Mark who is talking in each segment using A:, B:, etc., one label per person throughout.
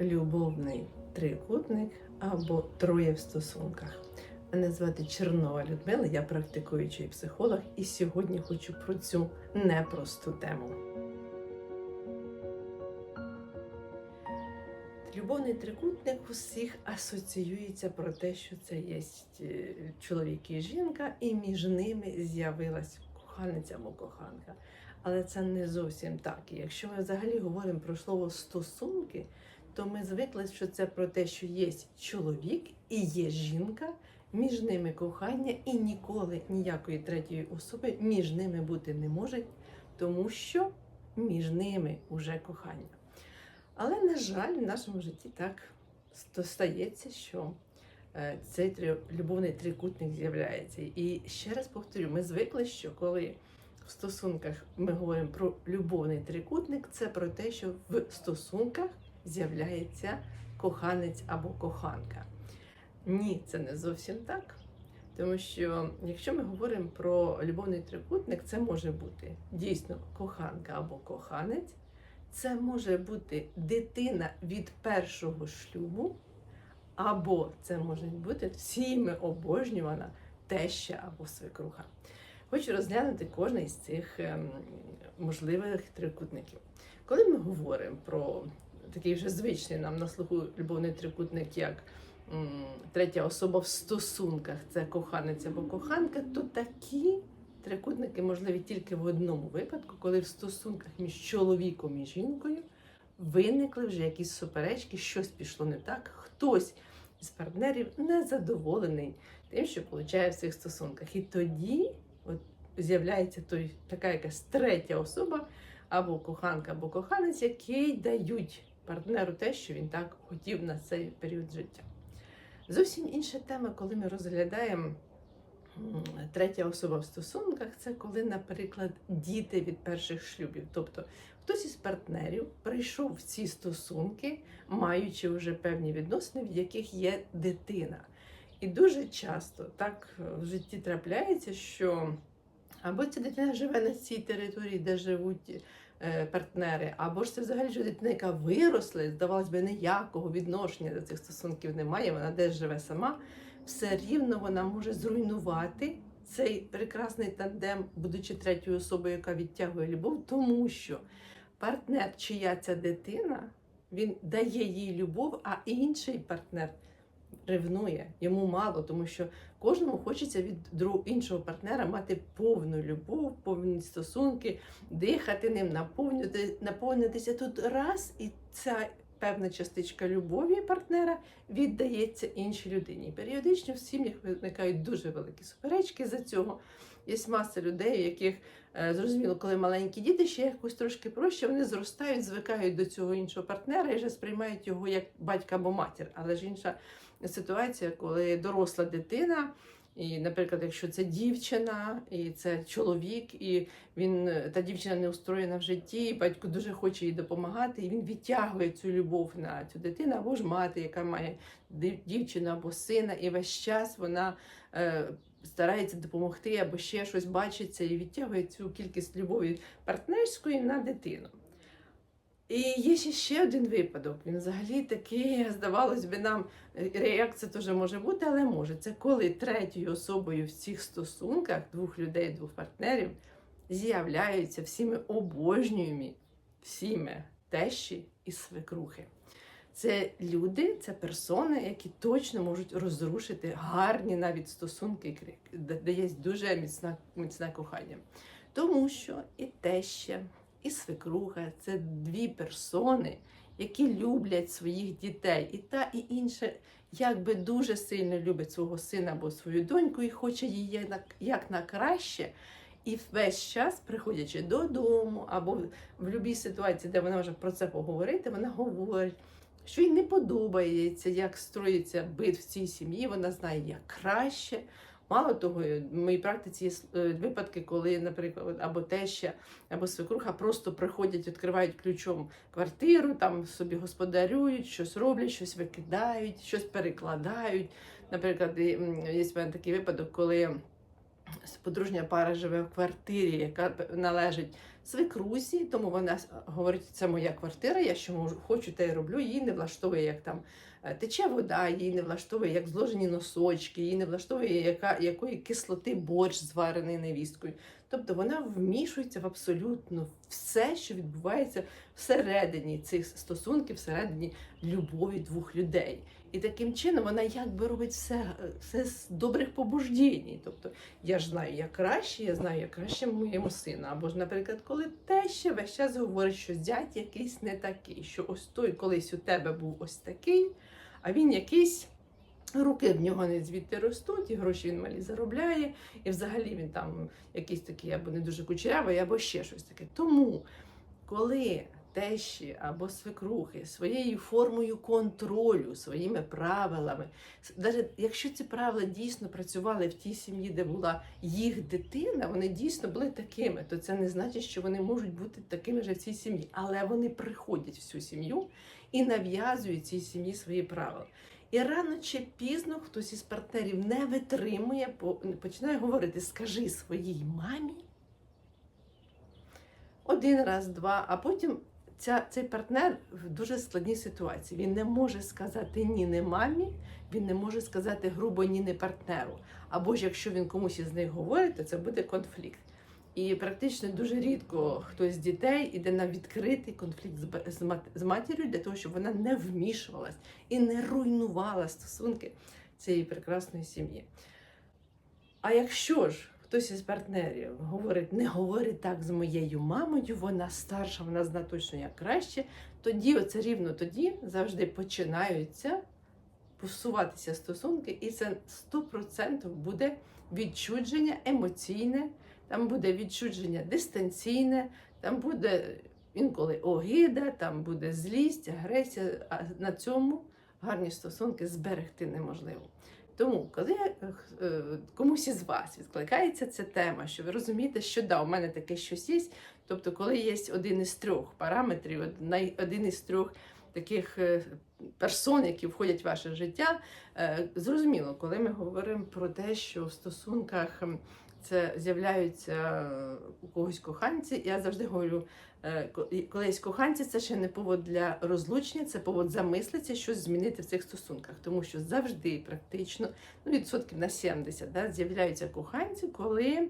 A: любовний трикутник або троє в стосунках. Мене звати Чернова Людмила, я практикуючий психолог, і сьогодні хочу про цю непросту тему. Любовний трикутник у всіх асоціюється про те, що це є е, чоловік і жінка, і між ними з'явилась коханець або коханка. Але це не зовсім так. Якщо ми взагалі говоримо про слово стосунки, то ми звикли, що це про те, що є чоловік і є жінка, між ними кохання, і ніколи ніякої третьої особи між ними бути не може, тому що між ними вже кохання. Але, на жаль, в нашому житті так стається, що е, цей любовний трикутник з'являється. І ще раз повторю, ми звикли, що коли в стосунках ми говоримо про любовний трикутник, це про те, що в стосунках з'являється коханець або коханка. Ні, це не зовсім так. Тому що якщо ми говоримо про любовний трикутник, це може бути дійсно коханка або коханець, це може бути дитина від першого шлюбу, або це може бути всіми обожнювана теща або свекруха. Хочу розглянути кожен із цих ем, можливих трикутників. Коли ми говоримо про такий вже звичний нам на слуху любовний трикутник, як третя особа в стосунках, це коханець або коханка, то такі трикутники можливі тільки в одному випадку, коли в стосунках між чоловіком і жінкою виникли вже якісь суперечки, щось пішло не так, хтось із партнерів незадоволений тим, що получає в цих стосунках. І тоді от, з'являється той, така якась третя особа, або коханка, або коханець, який дають партнеру те, що він так хотів на цей період життя. Зовсім інша тема, коли ми розглядаємо третя особа в стосунках, це коли, наприклад, діти від перших шлюбів. Тобто хтось із партнерів прийшов в ці стосунки, маючи вже певні відносини, в яких є дитина. І дуже часто так в житті трапляється, що або ця дитина живе на цій території, де живуть партнери, або ж це взагалі що дитина, яка виросла, здавалось би, ніякого відношення до цих стосунків немає, вона десь живе сама, все рівно вона може зруйнувати цей прекрасний тандем, будучи третьою особою, яка відтягує любов, тому що партнер, чия ця дитина, він дає їй любов, а інший партнер ревнує, йому мало, тому що кожному хочеться від іншого партнера мати повну любов, повні стосунки, дихати ним, наповнювати, наповнитися тут раз, і ця певна частичка любові партнера віддається іншій людині. Періодично в сім'ях виникають дуже великі суперечки за цього. Є маса людей, яких е, зрозуміло, коли маленькі діти ще якось трошки проще, вони зростають, звикають до цього іншого партнера і вже сприймають його як батька або матір. Але ж інша ситуація, коли доросла дитина, і, наприклад, якщо це дівчина, і це чоловік, і він та дівчина не устроєна в житті, і батько дуже хоче їй допомагати, і він відтягує цю любов на цю дитину, або ж мати, яка має дів- дівчину або сина, і весь час вона е, старається допомогти, або ще щось бачиться, і відтягує цю кількість любові партнерської на дитину. І є ще ще один випадок. Він взагалі такий, здавалось би, нам е, реакція теж може бути, але може. Це коли третьою особою в цих стосунках двох людей, двох партнерів з'являються всіми обожнюємі, всіми тещі і свекрухи. Це люди, це персони, які точно можуть розрушити гарні навіть стосунки, де є дуже міцна, міцне кохання. Тому що і теща, і свекруха це дві персони, які люблять своїх дітей. І та, і інша, якби дуже сильно любить свого сина або свою доньку і хоче її як на краще. І весь час, приходячи додому, або в будь-якій ситуації, де вона може про це поговорити, вона говорить, що їй не подобається, як строїться бит в цій сім'ї. Вона знає, як краще. Мало того, в моїй практиці є е, випадки, коли, наприклад, або теща, або свекруха просто приходять, відкривають ключом квартиру, там собі господарюють, щось роблять, щось викидають, щось перекладають. Наприклад, є в мене такий випадок, коли подружня пара живе в квартирі, яка належить свекрусі, тому вона говорить, це моя квартира, я що можу, хочу, те й роблю. Її не влаштовує, як там е, тече вода, її не влаштовує, як зложені носочки, її не влаштовує, яка, якої кислоти борщ зварений невісткою. Тобто вона вмішується в абсолютно все, що відбувається всередині цих стосунків, всередині любові двох людей. І таким чином вона якби робить все, все з добрих побуждень. Тобто я ж знаю, як краще, я знаю, як краще моєму сину. Або ж, наприклад, коли теща весь час говорить, що зять якийсь не такий, що ось той колись у тебе був ось такий, а він якийсь. Руки в нього не звідти ростуть, і гроші він малі заробляє, і взагалі він там якийсь такий або не дуже кучерявий, або ще щось таке. Тому, коли тещі або свекрухи своєю формою контролю, своїми правилами, навіть якщо ці правила дійсно працювали в тій сім'ї, де була їх дитина, вони дійсно були такими, то це не значить, що вони можуть бути такими ж в цій сім'ї, але вони приходять в цю сім'ю і нав'язують цій сім'ї свої правила. І рано чи пізно хтось із партнерів не витримує, починає говорити: скажи своїй мамі один раз, два, а потім ця, цей партнер в дуже складній ситуації. Він не може сказати ні не мамі, він не може сказати грубо ні не партнеру. Або ж якщо він комусь із них говорить, то це буде конфлікт. І практично дуже рідко хтось з дітей іде на відкритий конфлікт з, з матір'ю для того, щоб вона не вмішувалась і не руйнувала стосунки цієї прекрасної сім'ї. А якщо ж хтось із партнерів говорить, не говори так з моєю мамою, вона старша, вона знає точно як краще, тоді, оце рівно тоді завжди починаються посуватися стосунки, і це 100% буде відчудження емоційне, там буде відчудження дистанційне, там буде інколи огида, там буде злість, агресія. А на цьому гарні стосунки зберегти неможливо. Тому, коли е, комусь із вас відкликається ця тема, що ви розумієте, що да, у мене таке щось є. Тобто, коли є один із трьох параметрів, од- один із трьох таких е, персон, які входять в ваше життя, е, зрозуміло, коли ми говоримо про те, що в стосунках це з'являються е, у когось коханці, я завжди говорю, е, ко- і коли є коханці, це ще не повод для розлучення, це повод замислитися, щось змінити в цих стосунках. Тому що завжди практично ну, відсотків на 70 да, з'являються коханці, коли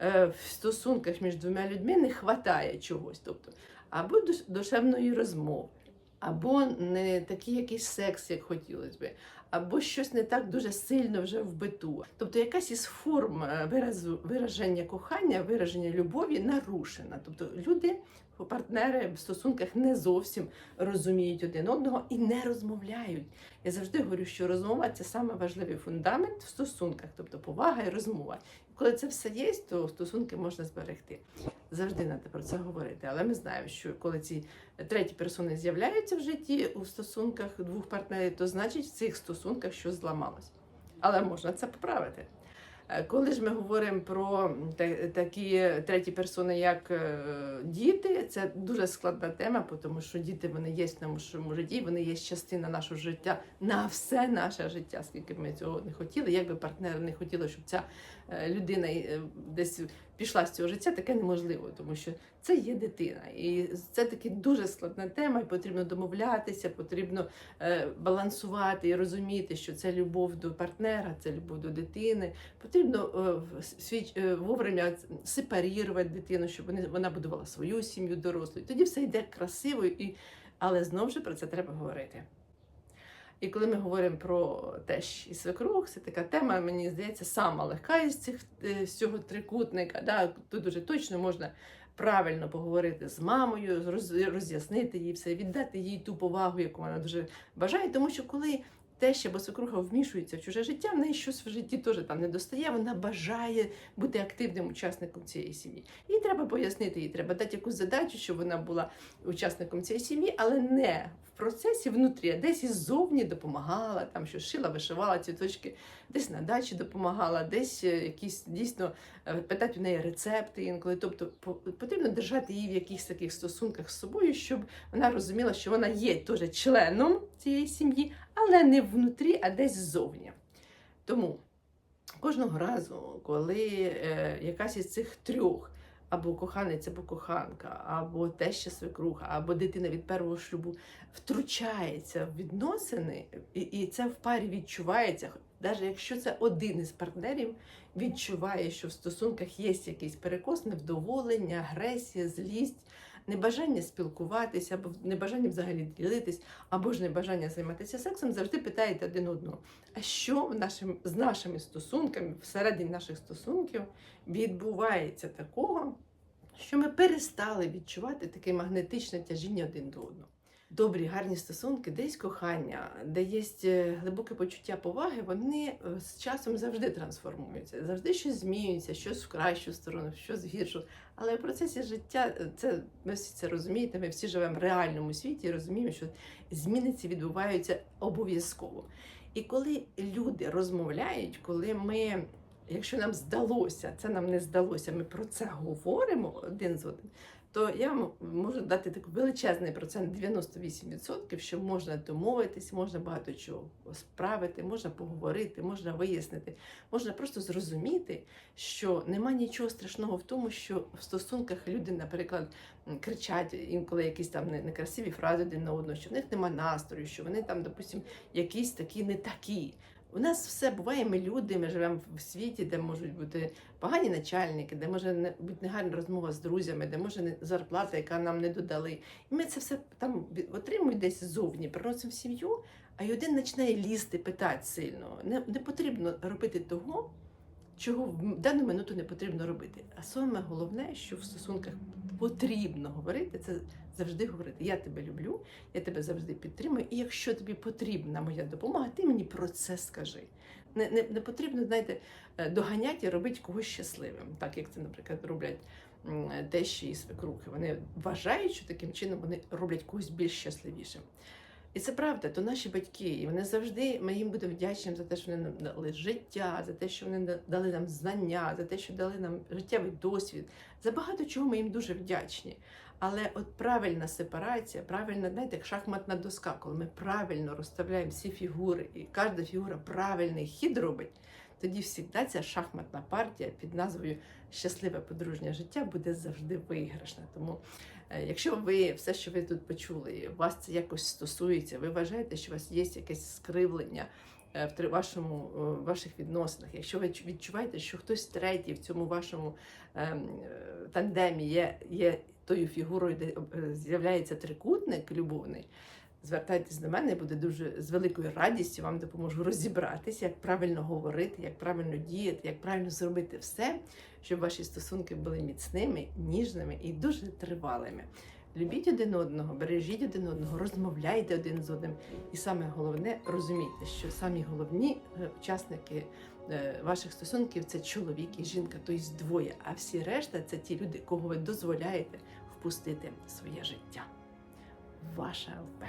A: е, в стосунках між двома людьми не вистачає чогось. Тобто, або душевної розмови, або не такий якийсь секс, як хотілося би, або щось не так дуже сильно вже в биту. Тобто якась із форм е, виразу, вираження кохання, вираження любові нарушена. Тобто люди, партнери в стосунках не зовсім розуміють один одного і не розмовляють. Я завжди говорю, що розмова це саме важливий фундамент в стосунках, тобто повага і розмова. Коли це все є, то стосунки можна зберегти. Завжди треба про це говорити. Але ми знаємо, що коли ці треті персони з'являються в житті у стосунках двох партнерів, то значить в цих стосунках щось зламалось. Але можна це поправити. Е, Коли ж ми говоримо про та- такі треті персони, як е, діти, це дуже складна тема, тому що діти вони є в нашому житті, вони є частина нашого життя на все наше життя, скільки ми цього не хотіли. Якби партнери не хотіли, щоб ця е, людина десь пішла з цього життя, таке неможливо, тому що це є дитина, і це таки дуже складна тема. І потрібно домовлятися, потрібно е, балансувати і розуміти, що це любов до партнера, це любов до дитини. Потрібно е, е, вовремя сепарувати дитину, щоб вони, вона будувала свою сім'ю дорослу. Тоді все йде красиво, і, але знову ж про це треба говорити. І коли ми говоримо про теж і свекрух, це така тема, мені здається, сама легка із цих е, з цього трикутника. Да? Тут дуже точно можна правильно поговорити з мамою, роз- роз'яснити їй все, віддати їй ту повагу, яку вона дуже бажає. Тому що коли теща або свекруха вмішується в чуже життя, в неї щось в житті теж там не достає, вона бажає бути активним учасником цієї сім'ї. Їй треба пояснити, їй треба дати якусь задачу, щоб вона була учасником цієї сім'ї, але не процесі внутрі, десь іззовні допомагала, там що шила, вишивала цвіточки, десь на дачі допомагала, десь е, якісь дійсно е, питати у неї рецепти інколи. Тобто потрібно держати її в якихось таких стосунках з собою, щоб вона розуміла, що вона є теж членом цієї сім'ї, але не внутрі, а десь ззовні. Тому кожного разу, коли е, якась із цих трьох або коханець, або коханка, або теща свекруха, або дитина від першого шлюбу втручається в відносини, і, і це в парі відчувається. Навіть якщо це один із партнерів відчуває, що в стосунках є якийсь перекос, невдоволення, агресія, злість, небажання спілкуватися, або небажання взагалі ділитись, або ж небажання займатися сексом, завжди питаєте один одного. А що в нашим, з нашими стосунками, всередині наших стосунків відбувається такого, що ми перестали відчувати таке магнетичне тяжіння один до одного. Добрі, гарні стосунки, десь кохання, де є е, глибоке почуття поваги, вони е, з часом завжди трансформуються, завжди щось змінюється, щось в кращу сторону, щось в гіршу. Але в процесі життя е, це ви всі це розумієте. Ми всі живемо в реальному світі і розуміємо, що зміни ці відбуваються обов'язково. І коли люди розмовляють, коли ми, якщо нам здалося, це нам не здалося, ми про це говоримо один з одним, то я можу дати такий величезний процент 98%, що можна домовитись, можна багато чого справити, можна поговорити, можна вияснити, можна просто зрозуміти, що нема нічого страшного в тому, що в стосунках люди, наприклад, кричать інколи якісь там не- некрасиві фрази один на одного, що в них нема настрою, що вони там, допустим, якісь такі не такі. У нас все буває, ми люди, ми живемо в світі, де можуть бути погані начальники, де може не бути негарна розмова з друзями, де може не зарплата, яка нам не додали. І ми це все там отримуємо десь ззовні, приносимо в сім'ю, а й один починає лізти, питати сильно. Не, не потрібно робити того, чого в дану минуту не потрібно робити. А саме головне, що в стосунках потрібно говорити, це завжди говорити: Я тебе люблю, я тебе завжди підтримую. І якщо тобі потрібна моя допомога, ти мені про це скажи. Не, не, не потрібно, знаєте, е, доганяти і робити когось щасливим, так як це, наприклад, роблять тещі і свекрухи. Вони вважають, що таким чином вони роблять когось більш щасливішим. І це правда, то наші батьки, і вони завжди ми їм будемо вдячні за те, що вони нам дали життя, за те, що вони да- дали нам знання, за те, що дали нам життєвий досвід. За багато чого ми їм дуже вдячні. Але от правильна сепарація, правильна, знаєте, як шахматна доска, коли ми правильно розставляємо всі фігури, і кожна фігура правильний хід робить, тоді завжди ця шахматна партія під назвою Щасливе подружнє життя буде завжди виграшна. Тому, якщо ви все, що ви тут почули, вас це якось стосується, ви вважаєте, що у вас є якесь скривлення. е, В вашому е, ваших відносинах, якщо ви відчуваєте, що хтось третій в цьому вашому ем, е, тандемі є, є тою фігурою, де е, з'являється трикутник любовний, звертайтесь до мене, буде дуже з великою радістю вам допоможу розібратися, як правильно говорити, як правильно діяти, як правильно зробити все, щоб ваші стосунки були міцними, ніжними і дуже тривалими. Любіть один одного, бережіть один одного, розмовляйте один з одним. І саме головне, розумійте, що самі головні е, учасники е, ваших стосунків це чоловік і жінка, тобто двоє. А всі решта це ті люди, кого ви дозволяєте впустити в своє життя. Ваша ЛП.